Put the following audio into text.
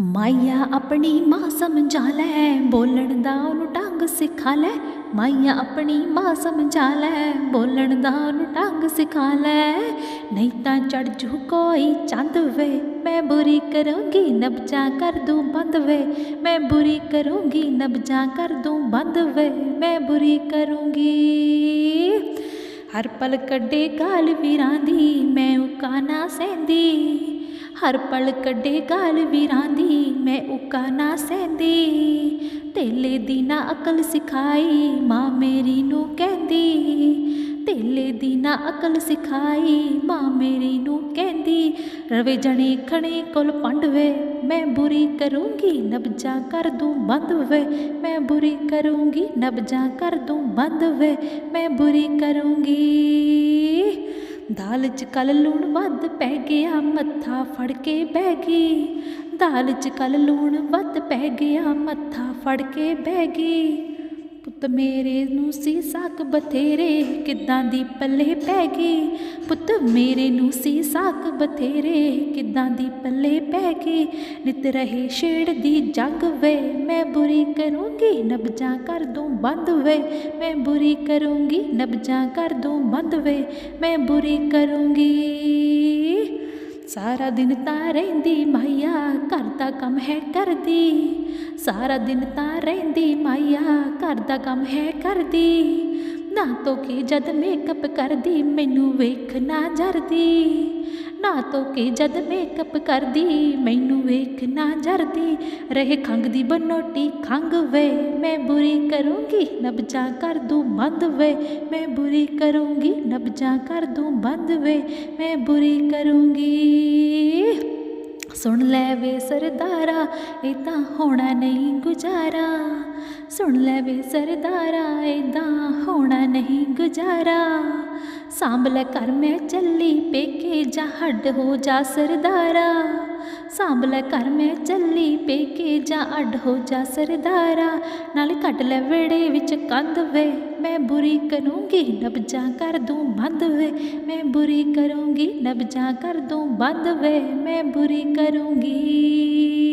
ਮਾਇਆ ਆਪਣੀ ਮਾਂ ਸਮਝਾ ਲੈ, ਬੋਲਣ ਦਾ ਉਹਨੂੰ ਢੰਗ ਸਿਖਾ ਲੈ। ਮਾਇਆ ਆਪਣੀ ਮਾਂ ਸਮਝਾ ਲੈ, ਬੋਲਣ ਦਾ ਉਹਨੂੰ ਢੰਗ ਸਿਖਾ ਲੈ। ਨਹੀਂ ਤਾਂ ਚੜ ਜੂ ਕੋਈ ਚੰਦ ਵੇ, ਮੈਂ ਬੁਰੀ ਕਰੂੰਗੀ, ਨਬਜਾ ਕਰ ਦੂੰ ਬੰਦ ਵੇ। ਮੈਂ ਬੁਰੀ ਕਰੂੰਗੀ, ਨਬਜਾ ਕਰ ਦੂੰ ਬੰਦ ਵੇ। ਮੈਂ ਬੁਰੀ ਕਰੂੰਗੀ। ਹਰ ਪਲ ਕੱਢੇ ਗਾਲ ਵੀਰਾਂ ਦੀ, ਮੈਂ ਉਕਾ ਨਾ ਸਹਿੰਦੀ। ਹਰ ਪਲ ਕੱਢੇ ਗਾਲ ਵੀਰਾਂ ਦੀ, ਮੈਂ ਉਕਾ ਨਾ ਸਹਿੰਦੀ। ਤੇਲੇ ਦੀ ਨਾ ਅਕਲ ਸਿਖਾਈ, ਮਾਂ ਮੇਰੀ ਨੂੰ ਕਹਿੰਦੀ। ਤੇਲੇ ਦੀ ਨਾ ਅਕਲ ਸਿਖਾਈ, ਮਾਂ ਮੇਰੀ ਨੂੰ ਕਹਿੰਦੀ। ਰਵੇ ਜਣੇ ਖਣੇ ਕੋਲ ਪੰਡ ਵੇ ਮੈਂ ਬੁਰੀ ਕਰੂੰਗੀ, ਨਬਜਾ ਕਰ ਦੂੰ ਬੰਦ ਵੇ ਮੈਂ ਬੁਰੀ ਕਰੂੰਗੀ, ਨਬਜਾ ਕਰ ਦੂੰ ਬੰਦ ਵੇ ਮੈਂ ਬੁਰੀ ਕਰੂੰਗੀ। ਦਾਲ 'ਚ ਕੱਲ ਲੂਣ ਵੱਧ ਪੈ ਗਿਆ, ਮੱਥਾ ਫੜ ਕੇ ਬਹਿ ਗਈ। ਦਾਲ 'ਚ ਕੱਲ ਲੂਣ ਵੱਧ ਪੈ ਗਿਆ, ਮੱਥਾ ਫੜ ਕੇ ਬਹਿ ਗਈ। ਪੁੱਤ ਮੇਰੇ ਨੂੰ ਸੀ ਸਾਕ ਬਥੇਰੇ, ਕਿੱਦਾਂ ਦੀ ਪੱਲੇ ਪੈ ਗਈ? ਪੁੱਤ ਮੇਰੇ ਨੂੰ ਸੀ ਸਾਕ ਬਥੇਰੇ, ਕਿੱਦਾਂ ਦੀ ਪੱਲੇ ਪੈ ਗਈ? ਨਿਤ ਰਹੇ ਛੇੜ ਦੀ ਜੰਗ ਵੇ, ਮੈਂ ਬੁਰੀ ਕਰੂੰਗੀ, ਨਬਜਾਂ ਕਰ ਦੂੰ ਬੰਦ ਵੇ। ਮੈਂ ਬੁਰੀ ਕਰੂੰਗੀ, ਨਬਜਾਂ ਕਰ ਦੂੰ ਬੰਦ ਵੇ। ਮੈਂ ਬੁਰੀ ਕਰੂੰਗੀ। ਸਾਰਾ ਦਿਨ ਤਾਂ ਰਹਿੰਦੀ ਮਾਇਆ, ਘਰ ਦਾ ਕੰਮ ਹੈ ਕਰਦੀ। ਸਾਰਾ ਦਿਨ ਤਾਂ ਰਹਿੰਦੀ ਮਾਇਆ, ਘਰ ਦਾ ਕੰਮ ਹੈ ਕਰਦੀ। ਨਾ ਤੋ ਕੇ ਜਦ ਮੇਕਅਪ ਕਰਦੀ, ਮੈਨੂੰ ਵੇਖ ਨਾ ਜਰਦੀ। ਨਾ ਤੋ ਕੇ ਜਦ ਮੇਕਅਪ ਕਰਦੀ, ਮੈਨੂੰ ਵੇਖ ਨਾ ਜਰਦੀ। ਰਹੇ ਖੰਗ ਦੀ ਬਨੋਟੀ ਖੰਗ ਵੇ। ਮੈਂ ਬੁਰੀ ਕਰੂੰਗੀ, ਨਬਜਾਂ ਕਰ ਦੂੰ ਬੰਦ ਵੇ। ਮੈਂ ਬੁਰੀ ਕਰੂੰਗੀ, ਨਬਜਾ ਕਰ ਦੂੰ ਬੰਦ ਵੇ। ਮੈਂ ਬੁਰੀ ਕਰੂੰਗੀ। ਸੁਣ ਲੈ ਵੇ ਸਰਦਾਰਾ, ਇਹ ਹੋਣਾ ਨਹੀਂ ਗੁਜ਼ਾਰਾ। ਸੁਣ ਲੈ ਵੇ ਸਰਦਾਰਾ ਏਦਾਂ ਹੋਣਾ ਨਹੀਂ ਗੁਜ਼ਾਰਾ। ਸਾਂਭ ਲੈ ਕਰ ਮੈਂ ਚੱਲੀ, ਪੇਕੇ ਜਾ ਹੱਡ ਹੋ ਜਾ ਸਰਦਾਰਾ। ਸਾਂਭ ਲੈ ਕਰ ਮੈਂ ਚੱਲੀ, ਪੇਕੇ ਜਾ ਅੱਡ ਹੋ ਜਾ ਸਰਦਾਰਾ। ਨਾਲ ਕੱਟ ਲੈ ਵੇੜੇ ਵਿੱਚ ਕੰਧ ਵੇ। ਮੈਂ ਬੁਰੀ ਕਰੂੰਗੀ ਨਬਜਾਂ ਕਰ ਦੂੰ ਬੰਦ ਵੇ। ਮੈਂ ਬੁਰੀ ਕਰੂੰਗੀ ਨਬਜਾਂ ਕਰ ਦੂੰ ਬੰਦ ਵੇ। ਮੈਂ ਬੁਰੀ ਕਰੂੰਗੀ।